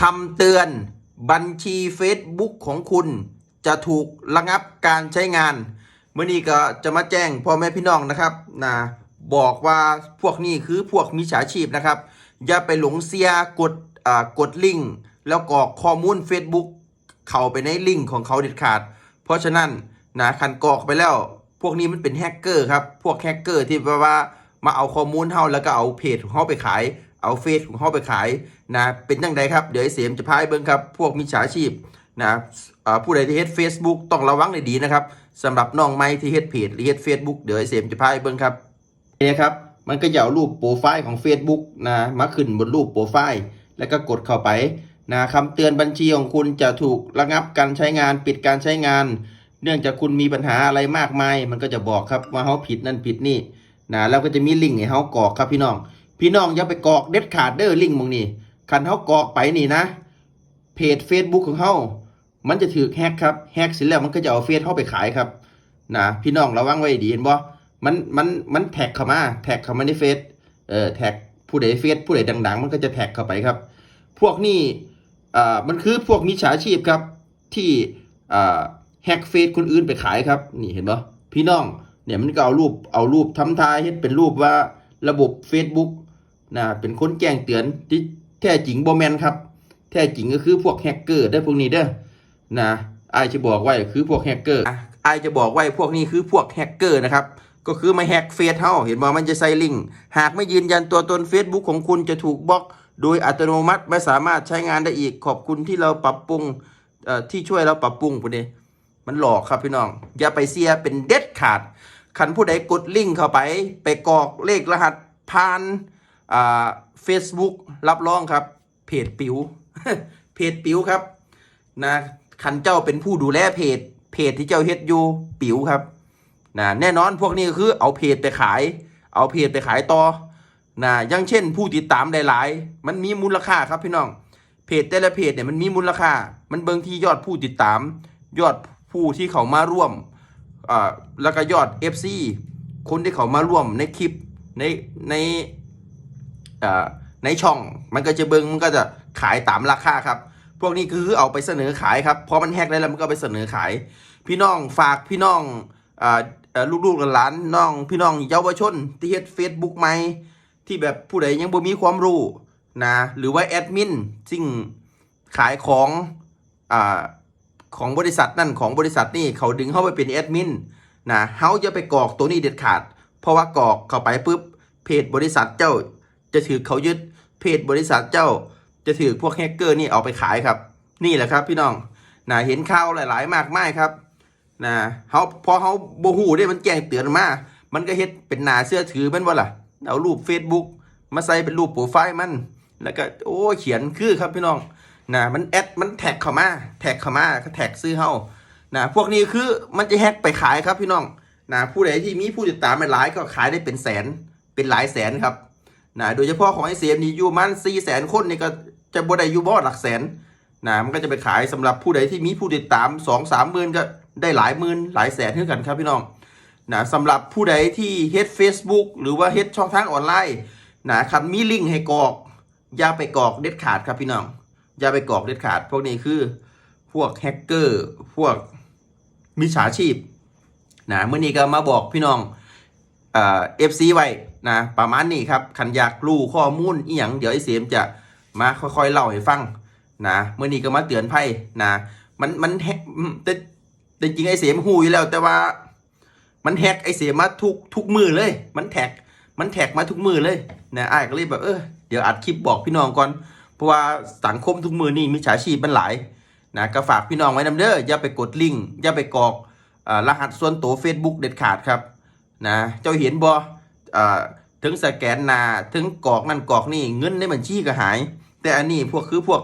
คำเตือนบัญชี Facebook ของคุณจะถูกระงับการใช้งานเมื่อนี้ก็จะมาแจ้งพ่อแม่พี่น้องนะครับนะบอกว่าพวกนี้คือพวกมิจฉาชีพนะครับ อย่าไปหลงเสียกดอ่ากดลิงก์แล้วกรอกข้อมูล Facebook เข้าไปในลิงก์ของเขาเด็ดขาด เพราะฉะนั้นนะคันกรอกไปแล้ว พวกนี้มันเป็นแฮกเกอร์ครับ พวกแฮกเกอร์ที่แบบว่ามาเอาข้อมูลเฮาแล้วก็เอาเพจของเฮาไปขาย เอาเฟซของเฮาไปขายนะเป็นยังไงครับเดี๋ยวไอ้เสียมจะพายเบิ่งครับพวกมิจฉาชีพนะผู้ใดที่เฮ็ด Facebook ต้องระวังให้ดีนะครับสำหรับน้องใหม่ที่เฮ็ดเพจหรือเฮ็ด Facebook เดี๋ยวไอ้เสียมจะพายเบิ่งครับนี่ครับมันก็จะเอารูปโปรไฟล์ของ Facebook นะมาขึ้นบนรูปโปรไฟล์ แล้วก็กดเข้าไปนะคำเตือนบัญชีของคุณจะถูกระงับการใช้งานปิดการใช้งาน เนื่องจากคุณมีปัญหาอะไรมากมาย มันก็จะบอกครับว่าเขาผิดนั่นผิดนี่นะแล้วก็จะมีลิงก์ให้เขากรอกครับพี่น้อง พี่น้องอย่าไปกอกเด็ดขาดเด้อลิงก์มงนี่คันเขากอกไปนี่นะ เพจ Facebook ของเขามันจะถือแฮกครับแฮกเสร็จแล้วมันก็จะเอาเฟซเขาไปขายครับนะพี่น้องระวังไว้ดีเห็นบ่มันมันมันแท็กเข้ามาแท็กเข้ามาในเฟซเอ่อแท็กผู้ใดเฟซผู้ใดดัง ๆ มันก็จะแท็กเข้าไปครับ พวกนี้อ่ามันคือพวกมิจฉาชีพครับที่อ่าแฮกเฟซคนอื่นไปขายครับ นี่เห็นปะพี่น้องเนี่ยมันก็เอารูปเอารูปทำทายเฮ็ดเป็นรูปว่าระบบ Facebook นะเป็นคนแจ้งเตือนที่แท้จริงบ่แมนครับ แท้จริงก็คือพวกแฮกเกอร์ได้พวกนี้เด้อนะไอจะบอกไว้คือพวกแฮกเกอร์ไอจะบอกไว้พวกนี้คือพวกแฮกเกอร์นะครับก็คือมาแฮกเฟซเฮาเห็นว่ามันจะใส่ลิงก์หากไม่ยืนยันตัวตน Facebook ของคุณจะถูกบล็อก โดยอัตโนมัติไม่สามารถใช้งานได้อีกขอบคุณที่เราปรับปรุงที่ช่วยเราปรับปรุงพวกนี้มันหลอกครับพี่น้อง อย่าไปเสียเป็นเด็ดขาดคันผู้ใดกดลิงก์เข้าไป ไปกรอกเลขรหัสผ่าน อ่า Facebook รับรองครับ เพจปิวเพจปิวครับนะคันเจ้าเป็นผู้ดูแลเพจ เพจที่เจ้าเฮ็ดอยู่ปิวครับนะแน่นอนพวกนี้คือเอาเพจไปขาย เอาเพจไปขายต่อนะอย่างเช่น ผู้ติดตามหลายๆ มันมีมูลค่าครับพี่น้อง เพจแต่ละเพจเนี่ยมันมีมูลค่า มันเบิ่งที่ยอดผู้ติดตาม ยอดผู้ที่เขามาร่วมอ่าแล้วก็ยอด FC คนที่เขามาร่วมในคลิปในใน ในช่องมันก็จะเบิ่งมันก็จะขายตามราคาครับ พวกนี้คือเอาไปเสนอขายครับพอมันแฮกได้แล้วมันก็ไปเสนอขาย พี่น้องฝากพี่น้องอ่าเอ่อลูกๆหลานน้อง พี่น้องเยาวชน ที่เฮ็ด Facebook ใหม่ที่แบบผู้ใดยังบ่มีความรู้นะหรือว่าแอดมินซึ่งขายของอของบริษัทนั่นของบริษัทนี่เขาดึงเข้าไปเป็นแอดมินนะเฮาจะไปกรอกตัวนี้เด็ดขาด เพราะว่ากรอกเข้าไปปุ๊บเพจบริษัทเจ้า จะถือเขายึดเพจบริษัทเจ้า จะถือพวกแฮกเกอร์นี่เอาไปขายครับ นี่แหละครับพี่น้องนะเห็นข่าวหลาย ๆ มากมายครับนะเขาพอเขาโบหูได้มันแจ้งเตือนมา มันก็เฮ็ดเป็นหนาเสื้อถือมันว่าล่ะ เอารูป Facebook มาใส่เป็นรูปโปรไฟล์มัน แล้วก็โอ้เขียนคือครับพี่น้องนะมันแอดมันแท็กเข้ามาแท็กเข้ามาก็แท็กซื้อเฮานะพวกนี้คือมันจะแฮกไปขายครับพี่น้องนะผู้ใดที่มีผู้ติดตามหลายก็ขายได้เป็นแสนเป็นหลายแสนครับ นะโดยเฉพาะของไอเสียมนี่อยู่มันสี่แสนคนนี่ก็จะบ่ได้อยู่บ่หลักแสนนะมันก็จะไปขายสำหรับผู้ใดที่มีผู้ติดตามสองสามหมื่นก็ได้หลายหมื่นหลายแสนเท่ากันครับพี่น้องนะสำหรับผู้ใดที่เฮ็ด Facebook หรือว่าเฮ็ดช่องทางออนไลน์นะครับมีลิงก์ให้กรอก อย่าไปกรอกเด็ดขาดครับพี่น้อง อย่าไปกรอกเด็ดขาด พวกนี้คือพวกแฮกเกอร์พวกมิจฉาชีพนะเมื่อนี้ก็มาบอกพี่น้องเอ่อฟซีไว้ นะประมาณนี้ครับคันอยากรู้ข้อมูลอีหยังเดี๋ยวไอ้เสียมจะมาค่อยๆเล่าให้ฟังนะเมื่อนี้ก็มาเตือนไพ่นะมันมันแฮกแต่แต่จริงไอ้เสียมหูอยู่แล้ว แต่ว่ามันแฮกไอ้เสียมาทุกทุกมือเลย มันแท็กมันแท็กมาทุกมือเลยนะไอ้ก็เลยแบบเออเดี๋ยวอัดคลิปบอกพี่น้องก่อน เพราะว่าสังคมทุกมือนี่มิจฉาชีพมันหลายนะก็ฝากพี่น้องไว้นำเด้ออย่าไปกดลิงก์อย่าไปกรอกรหัสส่วนตัว Facebook เด็ดขาดครับนะเจ้าเห็นบอ่า ถึงสแกนนาถึงกรอกนั่นกรอกนี่เงินในบัญชีก็หาย แต่อันนี้พวกคือพวก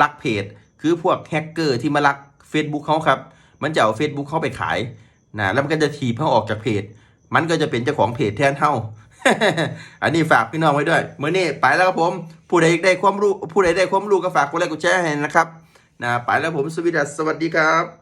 ลักเพจ คือพวกแฮกเกอร์ที่มาลัก Facebook เขาครับ มันจะเอา Facebook เขาไปขายนะแล้วมันก็จะถีบเขาออกจากเพจ มันก็จะเป็นเจ้าของเพจแทนเท่าอันนี้ฝากพี่น้องไว้ด้วยเมื่อนี้ไปแล้วครับผม ผู้ใดได้ความรู้ผู้ใดได้ความรู้ก็ฝากกดไลค์กดแชร์ให้นะครับนะไปแล้วผมสวีดัสสวัสดีครับ